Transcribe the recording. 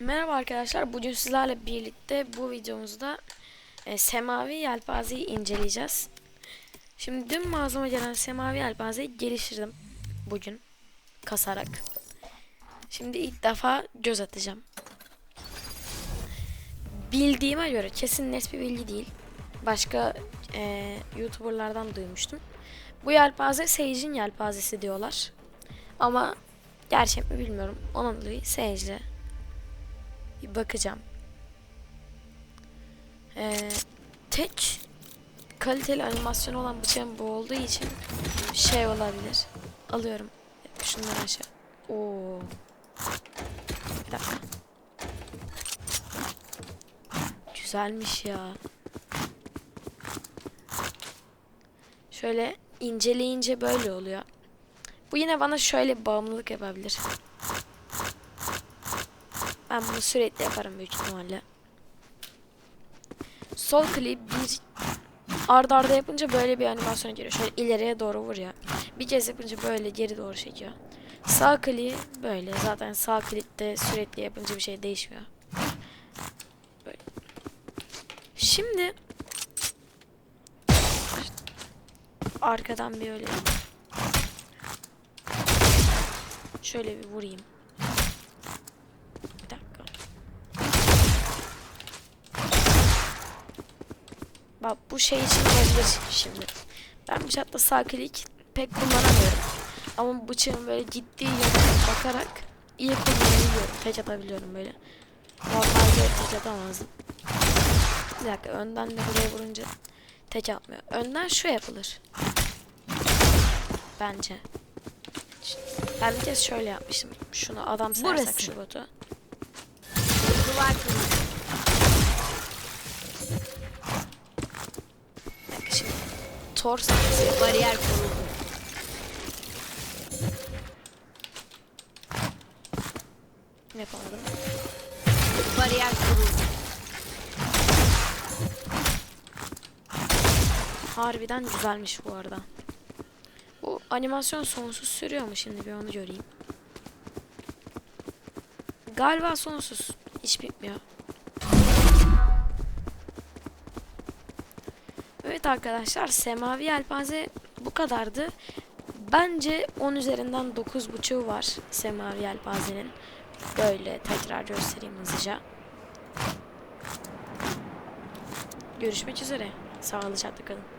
Merhaba arkadaşlar. Bugün sizlerle birlikte bu videomuzda e, semavi yelpazeyi inceleyeceğiz. Şimdi dün mağazama gelen semavi yelpazeyi geliştirdim bugün kasarak. Şimdi ilk defa göz atacağım. Bildiğime göre kesin net bir bilgi değil. Başka e, YouTuber'lardan duymuştum. Bu yelpaze Sage'in yelpazesi diyorlar. Ama gerçek mi bilmiyorum. Onun dolayı Sage'le bir bakacağım. Ee, tek kaliteli animasyon olan bıçağım bu olduğu için şey olabilir. Alıyorum. Şunları aşağı. Oo. Bir dakika. Güzelmiş ya. Şöyle inceleyince böyle oluyor. Bu yine bana şöyle bağımlılık yapabilir. Ben bunu sürekli yaparım büyük ihtimalle. Sol kliği bir arda arda yapınca böyle bir animasyon geliyor. Şöyle ileriye doğru vuruyor. Bir kez yapınca böyle geri doğru çekiyor. Sağ kliği böyle. Zaten sağ klikte sürekli yapınca bir şey değişmiyor. Böyle. Şimdi arkadan bir öyle şöyle bir vurayım. Bir dakika. Bak bu şey için olabilir şimdi. Ben bıçakla sağ klik pek kullanamıyorum. Ama bıçağın böyle ciddi yöne bakarak iyi kullanabiliyorum. Tek atabiliyorum böyle. Normalde tek atamazdım. Bir dakika önden de buraya vurunca tek atmıyor. Önden şu yapılır. Bence. Ben bir kez şöyle yapmıştım. Şunu adam sayarsak Burası. şu botu. Duvar. Tor sahnesi. Bariyer kuruldu. Yapamadım. Bariyer kuruldu. Harbiden güzelmiş bu arada. Bu animasyon sonsuz sürüyor mu şimdi bir onu göreyim. Galiba sonsuz. Hiç bitmiyor. Evet arkadaşlar semavi yelpaze bu kadardı. Bence 10 üzerinden 9.5'u var semavi yelpazenin. Böyle tekrar göstereyim hızlıca. Görüşmek üzere. Sağlıcakla kalın.